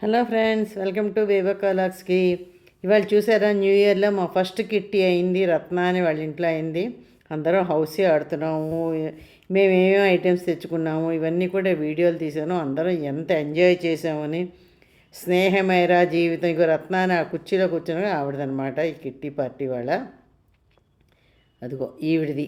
Hello friends welcome to బేబకాలాక్స్కి ఇవాళ చూసారా న్యూ ఇయర్లో మా ఫస్ట్ కిట్టి అయింది రత్న అని వాళ్ళ ఇంట్లో అయింది. అందరం హౌసీ ఆడుతున్నాము మేము ఏమేమి ఐటమ్స్ తెచ్చుకున్నాము ఇవన్నీ కూడా వీడియోలు తీసాను అందరం ఎంత ఎంజాయ్ చేసామని స్నేహమైరా జీవితం ఇగో రత్న అని ఆ కుర్చీలో కూర్చుని ఆవిడదనమాట ఈ కిట్టి పార్టీ వాళ్ళ. అదిగో ఈవిడిది.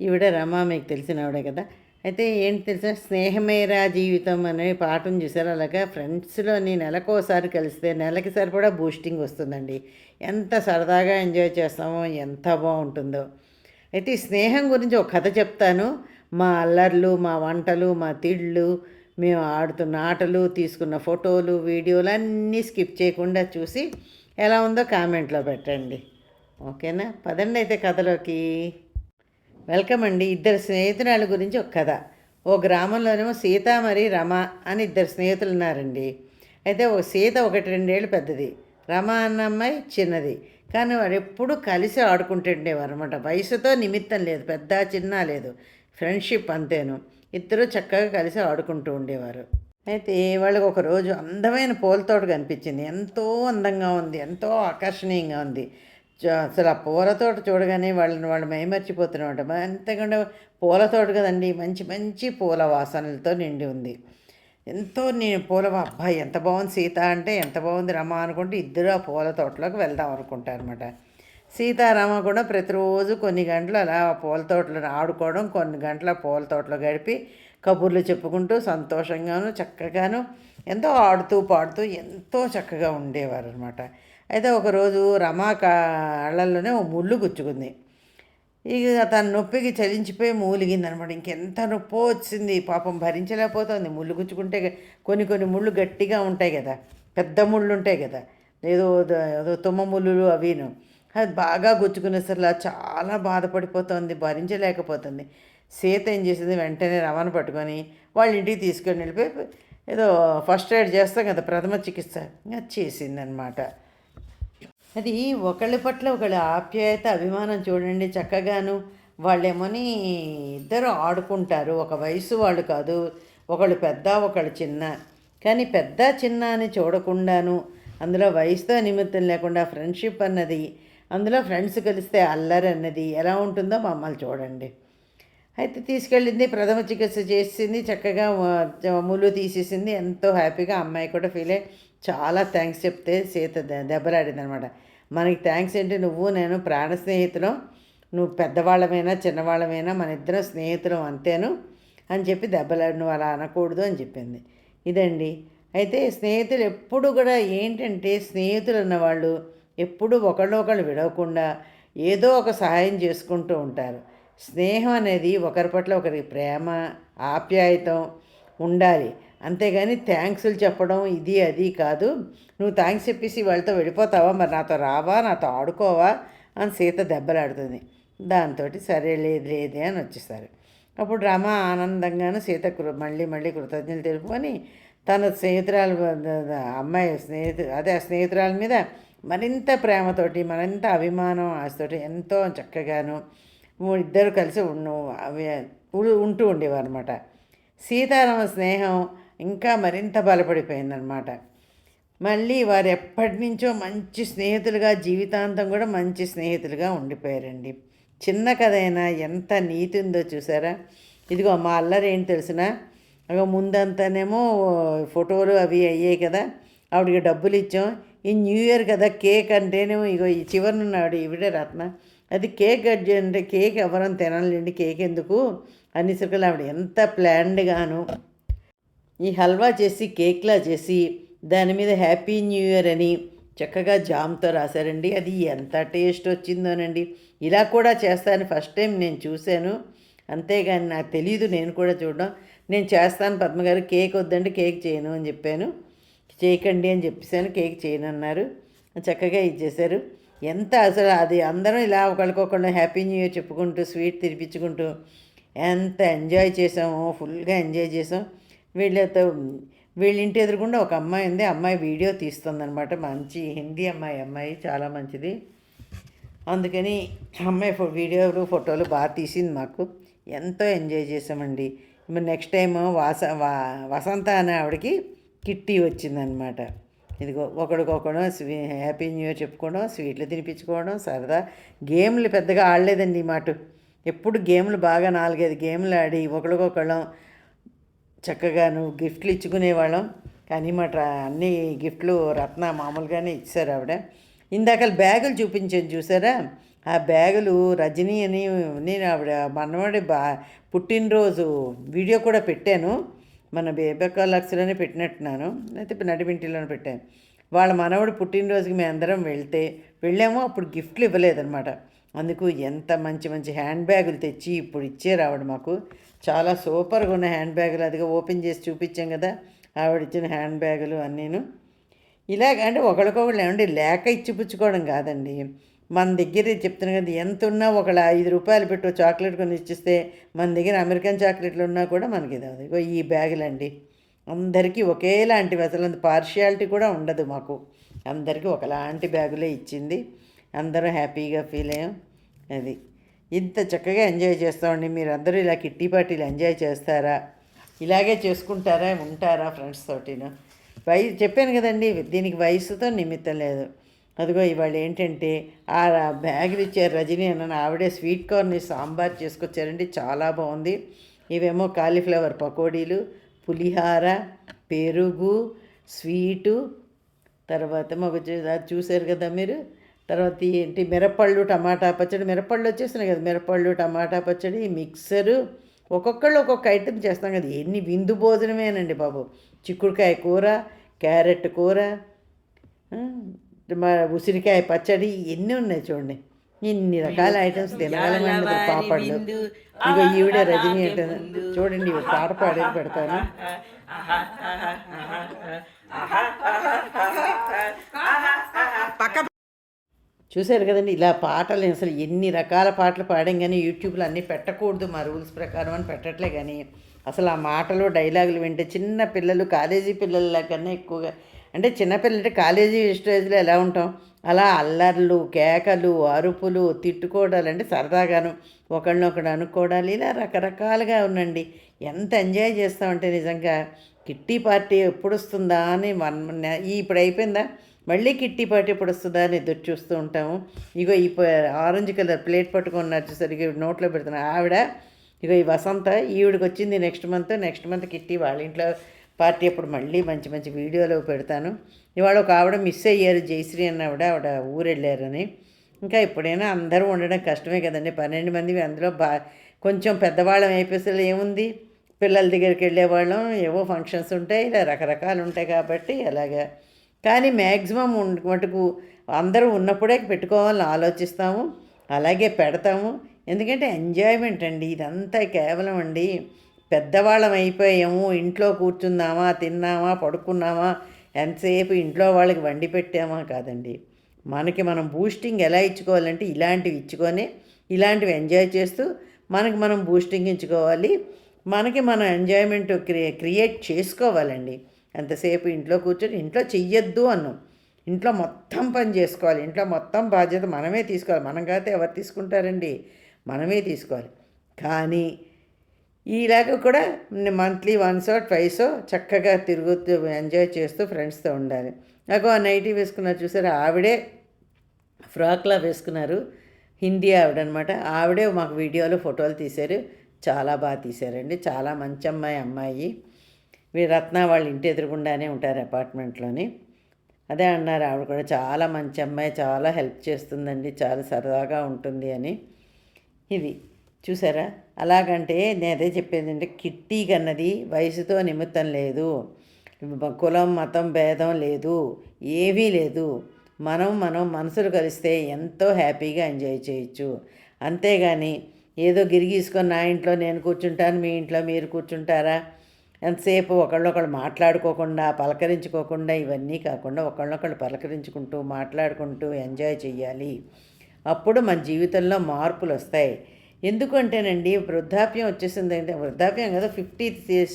ఈవిడ రమా మీకు తెలిసిన ఆవిడే కదా. అయితే ఏంటి తెలుసా? స్నేహమేరా జీవితం అనే పాటను చూసారు? అలాగా ఫ్రెండ్స్లో నేను నెలకోసారి కలిస్తే నెలకి సరిపడా బూస్టింగ్ వస్తుందండి. ఎంత సరదాగా ఎంజాయ్ చేస్తామో ఎంత బాగుంటుందో. అయితే ఈ స్నేహం గురించి ఒక కథ చెప్తాను. మా అల్లర్లు మా వంటలు మా తిళ్ళు మేము ఆడుతున్న ఆటలు తీసుకున్న ఫోటోలు వీడియోలు అన్నీ స్కిప్ చేయకుండా చూసి ఎలా ఉందో కామెంట్లో పెట్టండి. ఓకేనా? పదండి అయితే కథలోకి. వెల్కమ్ అండి ఇద్దరు స్నేహితురాల గురించి ఒక కథ. ఓ గ్రామంలోనేమో సీత మరి రమ అని ఇద్దరు స్నేహితులు ఉన్నారండి. అయితే ఒక సీత ఒకటి రెండేళ్ళు పెద్దది. రమ అన్న అమ్మాయి చిన్నది. కానీ వాడు ఎప్పుడూ కలిసి ఆడుకుంటుండేవారు అనమాట వయసుతో నిమిత్తం లేదు. పెద్ద చిన్న లేదు. ఫ్రెండ్షిప్ అంతేను. ఇద్దరు చక్కగా కలిసి ఆడుకుంటూ ఉండేవారు. అయితే వాళ్ళకి ఒక రోజు అందమైన పూలతోట కనిపించింది. ఎంతో అందంగా ఉంది. ఎంతో ఆకర్షణీయంగా ఉంది. అసలు ఆ పూల తోట చూడగానే వాళ్ళని వాళ్ళు మైమర్చిపోతున్నమాట ఎంతకంటే పూల తోట కదండి మంచి మంచి పూల వాసనలతో నిండి ఉంది. ఎంతో నేను పూల అబ్బాయి ఎంత బాగుంది సీత అంటే ఎంత బాగుంది రమ అనుకుంటే ఇద్దరు ఆ పూల తోటలోకి వెళ్దాం అనుకుంటారు అనమాట సీతారామ కూడా ప్రతిరోజు కొన్ని గంటలు అలా ఆ పూల తోటలో ఆడుకోవడం కొన్ని గంటల పూల తోటలో గడిపి కబుర్లు చెప్పుకుంటూ సంతోషంగాను చక్కగాను ఎంతో ఆడుతూ పాడుతూ ఎంతో చక్కగా ఉండేవారు అనమాట అయితే ఒకరోజు రమా కాళ్ళల్లోనే ఓ ముళ్ళు గుచ్చుకుంది. ఇక తన నొప్పికి చలించిపోయి మూలిగింది అనమాట ఇంకెంత నొప్పో వచ్చింది. పాపం భరించలేకపోతుంది. ముళ్ళు గుచ్చుకుంటే కొన్ని కొన్ని ముళ్ళు గట్టిగా ఉంటాయి కదా. పెద్ద ముళ్ళు ఉంటాయి కదా. ఏదో ఏదో తుమ్మ ముళ్ళు అవిను. అది బాగా గుచ్చుకునేసరిలా చాలా బాధపడిపోతుంది. భరించలేకపోతుంది. సీత ఏం చేసింది? వెంటనే రవాణా పట్టుకొని వాళ్ళ ఇంటికి తీసుకొని వెళ్ళిపోయి ఏదో ఫస్ట్ ఎయిడ్ చేస్తాం కదా ప్రథమ చికిత్స. ఇంకా చేసిందనమాట. అది ఒకళ్ళ పట్ల ఒకళ్ళ ఆప్యాయత అభిమానం చూడండి చక్కగాను. వాళ్ళేమోని ఇద్దరు ఆడుకుంటారు. ఒక వయసు వాళ్ళు కాదు. ఒకళ్ళు పెద్ద ఒకళ్ళు చిన్న. కానీ పెద్ద చిన్న అని చూడకుండాను. అందులో వయసుతో నిమిత్తం లేకుండా ఫ్రెండ్షిప్ అన్నది అందులో ఫ్రెండ్స్ కలిస్తే అల్లరి అన్నది ఎలా ఉంటుందో మమ్మల్ని చూడండి. అయితే తీసుకెళ్ళింది ప్రథమ చికిత్స చేసింది చక్కగా ములు ముళ్ళు తీసేసింది. ఎంతో హ్యాపీగా అమ్మాయి కూడా ఫీల్ అయ్యి చాలా థ్యాంక్స్ చెప్తే సీత దెబ్బలాడింది అనమాట మనకి థ్యాంక్స్ ఏంటి నువ్వు నేను ప్రాణ స్నేహితులం. నువ్వు పెద్దవాళ్ళమైనా చిన్నవాళ్ళమైనా మన ఇద్దరం స్నేహితులం అంతేను అని చెప్పి దెబ్బలాడు నువ్వు అలా అనకూడదు అని చెప్పింది. ఇదండి. అయితే స్నేహితులు ఎప్పుడు కూడా ఏంటంటే స్నేహితులు అన్నవాళ్ళు ఎప్పుడు ఒకళ్ళు ఒకళ్ళు విడవకుండా ఏదో ఒక సహాయం చేసుకుంటూ ఉంటారు. స్నేహం అనేది ఒకరి పట్ల ఒకరికి ప్రేమ ఆప్యాయతం ఉండాలి. అంతేగాని థ్యాంక్స్లు చెప్పడం ఇది అది కాదు. నువ్వు థ్యాంక్స్ చెప్పేసి వాళ్ళతో వెళ్ళిపోతావా? మరి నాతో రావా? నాతో ఆడుకోవా? అని సీత దెబ్బలాడుతుంది. దాంతో సరే లేదు లేదే అని వచ్చేస్తారు. అప్పుడు రమ ఆనందంగాను సీత కృ మళ్ళీ మళ్ళీ కృతజ్ఞతలు తెలుపుకొని తన స్నేహితురాలు అమ్మాయి స్నేహితు అదే ఆ స్నేహితురాల మీద మరింత ప్రేమతోటి మరింత అభిమానం ఆశతోటి ఎంతో చక్కగాను ఇద్దరు కలిసి ఉండు అవి ఉంటూ ఉండేవారు అనమాట సీతారామ స్నేహం ఇంకా మరింత బలపడిపోయిందనమాట మళ్ళీ వారు ఎప్పటి నుంచో మంచి స్నేహితులుగా జీవితాంతం కూడా మంచి స్నేహితులుగా ఉండిపోయారండి. చిన్న కథ అయినా ఎంత నీతి ఉందో చూసారా? ఇదిగో మా అల్లరి ఏంటి తెలిసిన? అగో ముందంతానేమో ఫోటోలు అవి అయ్యాయి కదా ఆవిడకి డబ్బులు ఇచ్చాం. ఈ న్యూ ఇయర్ కదా కేక్ అంటేనేమో ఇగో ఈ చివరినున్నాడు ఈవిడే రత్న. అది కేక్ కట్ చేయండి కేక్ ఎవరం తినాలండి కేక్ ఎందుకు? అనేసరికి ఆవిడ ఎంత ప్లాన్డ్గాను. ఈ హల్వా చేసి కేక్లా చేసి దాని మీద హ్యాపీ న్యూ ఇయర్ అని చక్కగా జామ్తో రాశారండి. అది ఎంత టేస్ట్ వచ్చిందోనండి. ఇలా కూడా చేస్తాను. ఫస్ట్ టైం నేను చూశాను. అంతేగాని నాకు తెలియదు నేను కూడా చూడడం. నేను చేస్తాను. పద్మగారు కేక్ వద్దండి. కేక్ చేయను అని చెప్పాను. చేయకండి అని చెప్పేసాను కేక్ చేయను అన్నారు. చక్కగా ఇచ్చేశారు. ఎంత అసలు అది అందరం ఇలా ఒకరికొకళ్ళు హ్యాపీ న్యూ ఇయర్ చెప్పుకుంటూ స్వీట్ తినిపించుకుంటూ ఎంత ఎంజాయ్ చేసాము ఫుల్గా ఎంజాయ్ చేసాం. వీళ్ళతో వీళ్ళ ఇంటి ఎదురుగుండా ఒక అమ్మాయి ఉంది. అమ్మాయి వీడియో తీస్తుందనమాట మంచి హిందీ అమ్మాయి. అమ్మాయి చాలా మంచిది. అందుకని అమ్మాయి ఫో వీడియోలు ఫోటోలు బాగా తీసింది మాకు. ఎంతో ఎంజాయ్ చేసామండి. మరి నెక్స్ట్ టైం వాస వా వసంత అనే ఆవిడకి కిట్టి వచ్చిందనమాట ఇదిగో ఒకడికొకడు స్వీ హ్యాపీ న్యూ ఇయర్ చెప్పుకోవడం స్వీట్లు తినిపించుకోవడం సరదా గేమ్లు పెద్దగా ఆడలేదండి ఈ మాట. ఎప్పుడు గేమ్లు బాగా నాలుగైదు గేమ్లు ఆడి ఒకరికొకళ్ళం చక్కగాను గిఫ్ట్లు ఇచ్చుకునేవాళ్ళం. కానీ మా అన్ని గిఫ్ట్లు రత్న మామూలుగానే ఇచ్చారు ఆవిడ. ఇందాక బ్యాగులు చూపించాను చూసారా? ఆ బ్యాగులు రజనీ అని నేను ఆవిడ మనవాడి బా పుట్టినరోజు వీడియో కూడా పెట్టాను. మన బేబక్క లక్స్లోనే పెట్టినట్టున్నాను. అయితే నడిపింటిలోనే పెట్టాను. వాళ్ళ మనవడు పుట్టినరోజుకి మేము అందరం వెళ్తే వెళ్ళాము. అప్పుడు గిఫ్ట్లు ఇవ్వలేదన్నమాట. అందుకు ఎంత మంచి మంచి హ్యాండ్ బ్యాగులు తెచ్చి ఇప్పుడు ఇచ్చారు ఆవిడ మాకు. చాలా సూపర్గా ఉన్న హ్యాండ్ బ్యాగులు. అదిగా ఓపెన్ చేసి చూపించాం కదా ఆవిడ ఇచ్చిన హ్యాండ్ బ్యాగులు అన్నీను. ఇలాగ అంటే ఒకరికొకళ్ళు ఏమంటే లేక ఇచ్చిపుచ్చుకోవడం కాదండి. మన దగ్గర చెప్తున్నా కదా ఎంత ఉన్నా ఒకళ్ళ ఐదు రూపాయలు పెట్టు చాక్లెట్ కొని ఇచ్చిస్తే మన దగ్గర అమెరికన్ చాక్లెట్లు ఉన్నా కూడా మనకి ఇది ఈ బ్యాగులండి. అందరికీ ఒకేలాంటివి అసలు పార్షియాలిటీ కూడా ఉండదు మాకు. అందరికీ ఒకలాంటి బ్యాగులే ఇచ్చింది. అందరూ హ్యాపీగా ఫీల్ అయ్యాం. అది. ఇంత చక్కగా ఎంజాయ్ చేస్తామండి. మీరు అందరూ ఇలా కిట్టి పార్టీలు ఎంజాయ్ చేస్తారా? ఇలాగే చేసుకుంటారా? ఉంటారా ఫ్రెండ్స్ తోటిను? వయసు చెప్పాను కదండి దీనికి వయసుతో నిమిత్తం లేదు. అదిగో ఇవాళ ఏంటంటే ఆ బ్యాగులు ఇచ్చారు రజనీ అన్న. ఆవిడే స్వీట్ కార్న్ని సాంబార్ చేసుకొచ్చారండి. చాలా బాగుంది. ఇవేమో కాలీఫ్లవర్ పకోడీలు పులిహార పెరుగు స్వీటు తర్వాత మాకు చూసారు చూశారు కదా మీరు? తర్వాత ఏంటి మిరపళ్ళు టమాటా పచ్చడి మిరపళ్ళు వచ్చేసినాయి కదా మిరపళ్ళు టమాటా పచ్చడి మిక్సరు ఒక్కొక్కళ్ళు ఒక్కొక్క ఐటెం చేస్తాం కదా ఎన్ని విందు భోజనమేనండి బాబు చిక్కుడుకాయ కూర క్యారెట్ కూర ఉసిరికాయ పచ్చడి ఎన్ని ఉన్నాయి చూడండి ఇన్ని రకాల ఐటమ్స్ తినగలమండి పాపళ్ళు ఇగో ఈవిడ రజనీ అంటే చూడండి ఇవి పాట పాడేది పెడతాను చూశారు కదండి ఇలా పాటలు అసలు ఎన్ని రకాల పాటలు పాడాం కానీ యూట్యూబ్లో అన్నీ పెట్టకూడదు మా రూల్స్ ప్రకారం అని పెట్టట్లే కానీ అసలు ఆ మాటలు డైలాగులు వింటే చిన్న పిల్లలు కాలేజీ పిల్లల కన్నా ఎక్కువగా అంటే చిన్నపిల్లలు అంటే కాలేజీ స్టేజ్లో ఎలా ఉంటాం? అలా అల్లర్లు కేకలు అరుపులు తిట్టుకోవడాలు అంటే సరదాగాను ఒకళ్ళనొకడు అనుకోవడాలు ఇలా రకరకాలుగా ఉండండి. ఎంత ఎంజాయ్ చేస్తామంటే నిజంగా కిట్టి పార్టీ ఎప్పుడు వస్తుందా అని మన ఈ ఇప్పుడు అయిపోయిందా? మళ్ళీ కిట్టి పార్టీ ఎప్పుడు వస్తుందా అని ఎదురు చూస్తూ ఉంటాము. ఇగో ఈ ఆరెంజ్ కలర్ ప్లేట్ పట్టుకున్నారు చూసరికి నోట్లో పెడుతున్నా ఆవిడ ఇగో ఈ వసంత ఈవిడికి వచ్చింది next month next month kitty వాళ్ళ ఇంట్లో పార్టీ అప్పుడు మళ్ళీ మంచి మంచి వీడియోలు పెడతాను. ఇవాళ ఒక ఆవిడ మిస్ అయ్యారు జయశ్రీ అన్న ఆవిడ ఆవిడ ఊరు వెళ్ళారని ఇంకా ఎప్పుడైనా అందరూ ఉండడం కష్టమే కదండి. పన్నెండు మంది అందులో బా కొంచెం పెద్దవాళ్ళం అయిపోతే ఏముంది? పిల్లల దగ్గరికి వెళ్ళేవాళ్ళం ఏవో ఫంక్షన్స్ ఉంటాయి ఇలా రకరకాలు ఉంటాయి కాబట్టి అలాగా. కానీ మ్యాక్సిమం మటుకు అందరూ ఉన్నప్పుడే పెట్టుకోవాలని ఆలోచిస్తాము అలాగే పెడతాము. ఎందుకంటే ఎంజాయ్మెంట్ అండి ఇదంతా కేవలం అండి. పెద్దవాళ్ళం అయిపోయాము ఇంట్లో కూర్చున్నామా తిన్నామా పడుకున్నామా ఎంతసేపు ఇంట్లో వాళ్ళకి వండి పెట్టామా కాదండి. మనకి మనం బూస్టింగ్ ఎలా ఇచ్చుకోవాలంటే ఇలాంటివి ఇచ్చుకొని ఇలాంటివి ఎంజాయ్ చేస్తూ మనకి మనం బూస్టింగ్ ఇచ్చుకోవాలి. మనకి మనం ఎంజాయ్మెంట్ క్రియే క్రియేట్ చేసుకోవాలండి. ఎంతసేపు ఇంట్లో కూర్చొని ఇంట్లో చెయ్యొద్దు అన్నాం. ఇంట్లో మొత్తం పని చేసుకోవాలి. ఇంట్లో మొత్తం బాధ్యత మనమే తీసుకోవాలి. మనం కాకపోతే ఎవరు తీసుకుంటారండి? మనమే తీసుకోవాలి. కానీ ఇలాగ కూడా మంత్లీ వన్సో ట్వైసో చక్కగా తిరుగుతూ ఎంజాయ్ చేస్తూ ఫ్రెండ్స్తో ఉండాలి. నాకు ఆ నైటీ వేసుకున్నారు చూసారా? ఆవిడే ఫ్రాక్లా వేసుకున్నారు. హిందీ ఆవిడ అనమాట ఆవిడే మాకు వీడియోలో ఫోటోలు తీశారు. చాలా బాగా తీశారండి. చాలా మంచి అమ్మాయి అమ్మాయి. వీరు రత్న వాళ్ళ ఇంటి ఎదురుగుండానే ఉంటారు అపార్ట్మెంట్లోని. అదే అన్నారు ఆవిడ కూడా చాలా మంచి అమ్మాయి చాలా హెల్ప్ చేస్తుందండి చాలా సరదాగా ఉంటుంది అని. ఇది చూసారా? అలాగంటే నేను అదే చెప్పేది అంటే కిట్టీ కన్నది వయసుతో నిమిత్తం లేదు. కులం మతం భేదం లేదు. ఏమీ లేదు. మనం మనం మనసులు కలిస్తే ఎంతో హ్యాపీగా ఎంజాయ్ చేయొచ్చు. అంతేగాని ఏదో గిరిగీసుకొని నా ఇంట్లో నేను కూర్చుంటాను మీ ఇంట్లో మీరు కూర్చుంటారా? ఎంతసేపు ఒకళ్ళొకళ్ళు మాట్లాడుకోకుండా పలకరించుకోకుండా ఇవన్నీ కాకుండా ఒకళ్ళొకళ్ళు పలకరించుకుంటూ మాట్లాడుకుంటూ ఎంజాయ్ చేయాలి అప్పుడు మన జీవితంలో మార్పులు వస్తాయి ఎందుకంటేనండి వృద్ధాప్యం వచ్చేసింది అంటే వృద్ధాప్యం కదా ఫిఫ్టీ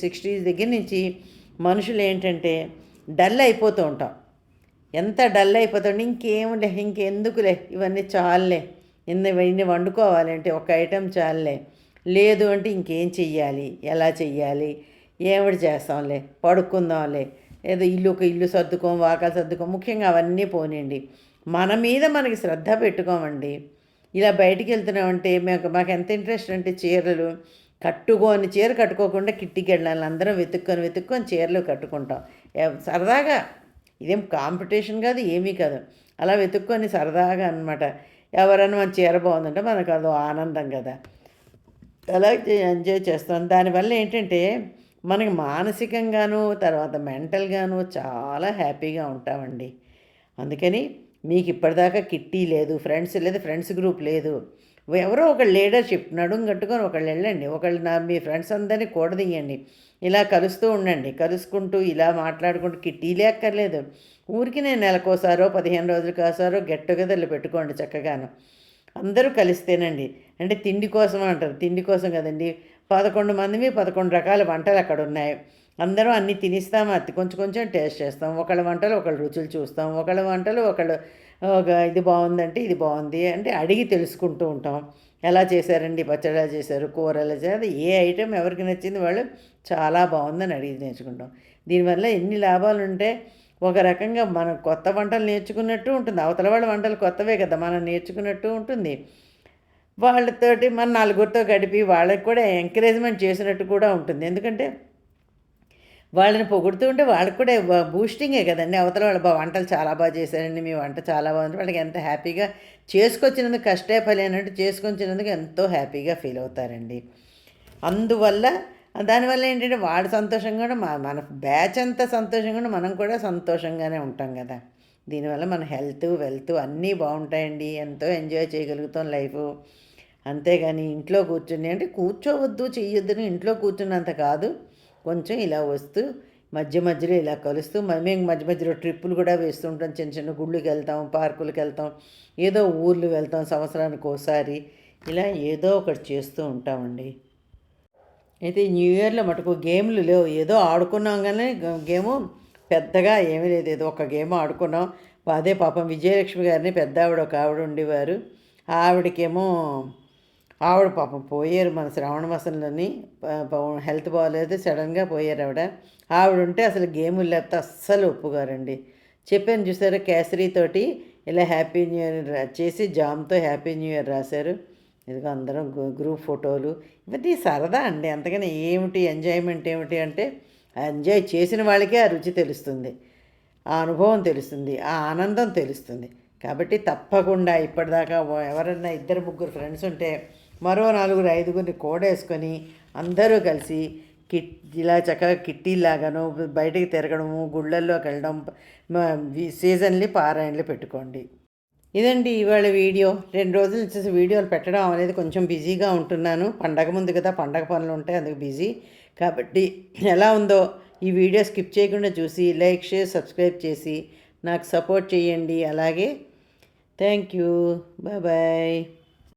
సిక్స్టీ దగ్గర నుంచి మనుషులు ఏంటంటే డల్ అయిపోతూ ఉంటాం. ఎంత డల్ అయిపోతాడు ఇంకేములే ఇంకెందుకులే ఇవన్నీ చాలులే. ఇన్ని ఇన్ని వండుకోవాలంటే ఒక ఐటెం చాలులే. లేదు అంటే ఇంకేం చెయ్యాలి ఎలా చెయ్యాలి ఏమిటి చేస్తాంలే? పడుకుందాంలే. ఏదో ఇల్లు ఒక ఇల్లు సర్దుకోం వాకాలు సర్దుకోం ముఖ్యంగా అవన్నీ పోనీయండి. మన మీద మనకి శ్రద్ధ పెట్టుకోమండి. ఇలా బయటికి వెళ్తున్నామంటే మాకు మాకు ఎంత ఇంట్రెస్ట్ అంటే చీరలు కట్టుకొని చీర కట్టుకోకుండా కిట్టికి వెళ్ళాలి. అందరం వెతుక్కొని వెతుక్కొని చీరలు కట్టుకుంటాం. సరదాగా. ఇదేం కాంపిటీషన్ కాదు ఏమీ కాదు. అలా వెతుక్కొని సరదాగా అనమాట ఎవరైనా మన చీర బాగుందంటే మనకు అదో ఆనందం కదా. అలా ఎంజాయ్ చేస్తాం. దానివల్ల ఏంటంటే మనకి మానసికంగాను తర్వాత మెంటల్గాను చాలా హ్యాపీగా ఉంటామండి. అందుకని మీకు ఇప్పటిదాకా కిట్టి లేదు ఫ్రెండ్స్ లేదు ఫ్రెండ్స్ గ్రూప్ లేదు. ఎవరో ఒక లీడర్షిప్ నడుం కట్టుకొని ఒకళ్ళు వెళ్ళండి. ఒకళ్ళు నా మీ ఫ్రెండ్స్ అందరినీ కూడదీయండి. ఇలా కలుస్తూ ఉండండి. కలుసుకుంటూ ఇలా మాట్లాడుకుంటూ కిట్టీలే అక్కర్లేదు ఊరికి నేను నెలకోసారో పదిహేను రోజులు కాసారో గెట్ టుగెదర్లు పెట్టుకోండి చక్కగాను. అందరూ కలిస్తేనండి. అంటే తిండి కోసం అంటారు. తిండి కోసం కదండి. పదకొండు మందిమి పదకొండు రకాల వంటలు అక్కడ ఉన్నాయి. అందరం అన్నీ తినిస్తాం అది కొంచెం కొంచెం టేస్ట్ చేస్తాం. ఒకళ్ళ వంటలు ఒకళ్ళ రుచులు చూస్తాం. ఒకళ్ళ వంటలు ఒకళ్ళు ఒక ఇది బాగుందంటే ఇది బాగుంది అంటే అడిగి తెలుసుకుంటూ ఉంటాం. ఎలా చేశారండి పచ్చడి ఎలా చేశారు కూర ఎలా చేశారు ఏ ఐటెం ఎవరికి నచ్చింది వాళ్ళు చాలా బాగుందని అడిగి నేర్చుకుంటాం. దీనివల్ల ఎన్ని లాభాలు ఉంటే ఒక రకంగా మనం కొత్త వంటలు నేర్చుకున్నట్టు ఉంటుంది. అవతల వాళ్ళ వంటలు కొత్తవే కదా మనం నేర్చుకున్నట్టు ఉంటుంది. వాళ్ళతోటి మన నలుగురితో గడిపి వాళ్ళకి కూడా ఎంకరేజ్మెంట్ చేసినట్టు కూడా ఉంటుంది. ఎందుకంటే వాళ్ళని పొగుడుతూ ఉంటే వాళ్ళకి కూడా బూస్టింగే కదండి. అవతల వాళ్ళు బా వంటలు చాలా బాగా చేశారండి మీ వంట చాలా బాగుంది. వాళ్ళకి ఎంత హ్యాపీగా చేసుకొచ్చినందుకు కష్టే ఫలి అన్నట్టు చేసుకొచ్చినందుకు ఎంతో హ్యాపీగా ఫీల్ అవుతారండి. అందువల్ల దానివల్ల ఏంటంటే వాడు సంతోషంగా కూడా మా- మన బ్యాచ్ అంతా సంతోషంగా కూడా మనం కూడా సంతోషంగానే ఉంటాం కదా. దీనివల్ల మన హెల్త్ వెల్త్ అన్నీ బాగుంటాయండి. ఎంతో ఎంజాయ్ చేయగలుగుతాం లైఫ్. అంతేగాని ఇంట్లో కూర్చుని అంటే కూర్చోవద్దు చెయ్యొద్దని ఇంట్లో కూర్చున్నంత కాదు. కొంచెం ఇలా వస్తూ మధ్య మధ్యలో ఇలా కలుస్తూ మేము మధ్య మధ్యలో ట్రిప్పులు కూడా వేస్తుంటాం చిన్న చిన్న గుళ్ళకి వెళ్తాం పార్కులకు వెళ్తాం ఏదో ఊర్లు వెళ్తాం సంవత్సరానికి ఒకసారి ఇలా ఏదో ఒకటి చేస్తూ ఉంటామండి. అయితే న్యూ ఇయర్లో మటుకు గేమ్లు లేవు. ఏదో ఆడుకున్నాం కానీ గేమ్ గేము పెద్దగా ఏమీ లేదు. ఏదో ఒక గేమ్ ఆడుకున్నాం. అదే పాపం విజయలక్ష్మి గారిని పెద్ద ఆవిడ ఒక ఆవిడ ఉండేవారు. ఆవిడకేమో ఆవిడ పాపం పోయారు మన శ్రావణ మాసంలోని హెల్త్ బాగాలేదు సడన్గా పోయారు ఆవిడ. ఆవిడ ఉంటే అసలు గేములు లేకపోతే అస్సలు ఒప్పుగారండి చెప్పాను చూసారా కేసరి తోటి ఇలా హ్యాపీ న్యూ ఇయర్ చేసి జామ్తో హ్యాపీ న్యూ ఇయర్ రాశారు. ఇదిగో అందరం గ్రూప్ ఫోటోలు. ఇవన్నీ సరదా అండి. అంతకని ఏమిటి ఎంజాయ్మెంట్ ఏమిటి అంటే ఎంజాయ్ చేసిన వాళ్ళకే ఆ రుచి తెలుస్తుంది. ఆ అనుభవం తెలుస్తుంది ఆ ఆనందం తెలుస్తుంది. కాబట్టి తప్పకుండా ఇప్పటిదాకా ఎవరన్నా ఇద్దరు ముగ్గురు ఫ్రెండ్స్ ఉంటే మరో నలుగురు ఐదుగురిని కోడేసుకొని అందరూ కలిసి కిట్ ఇలా చక్కగా కిట్టీలాగాను బయటికి తిరగడము గుళ్ళల్లోకి వెళ్ళడం సీజన్లీ పారాయణలు పెట్టుకోండి. ఇదండి ఇవాళ వీడియో. రెండు రోజుల నుంచి వీడియోలు పెట్టడం అనేది కొంచెం బిజీగా ఉంటున్నాను. పండగ ముందు కదా పండగ పనులు ఉంటాయి అందుకు బిజీ. కాబట్టి ఎలా ఉందో ఈ వీడియో స్కిప్ చేయకుండా చూసి లైక్ షేర్ సబ్స్క్రైబ్ చేసి నాకు సపోర్ట్ చేయండి. అలాగే థ్యాంక్ యూ. బాయ్.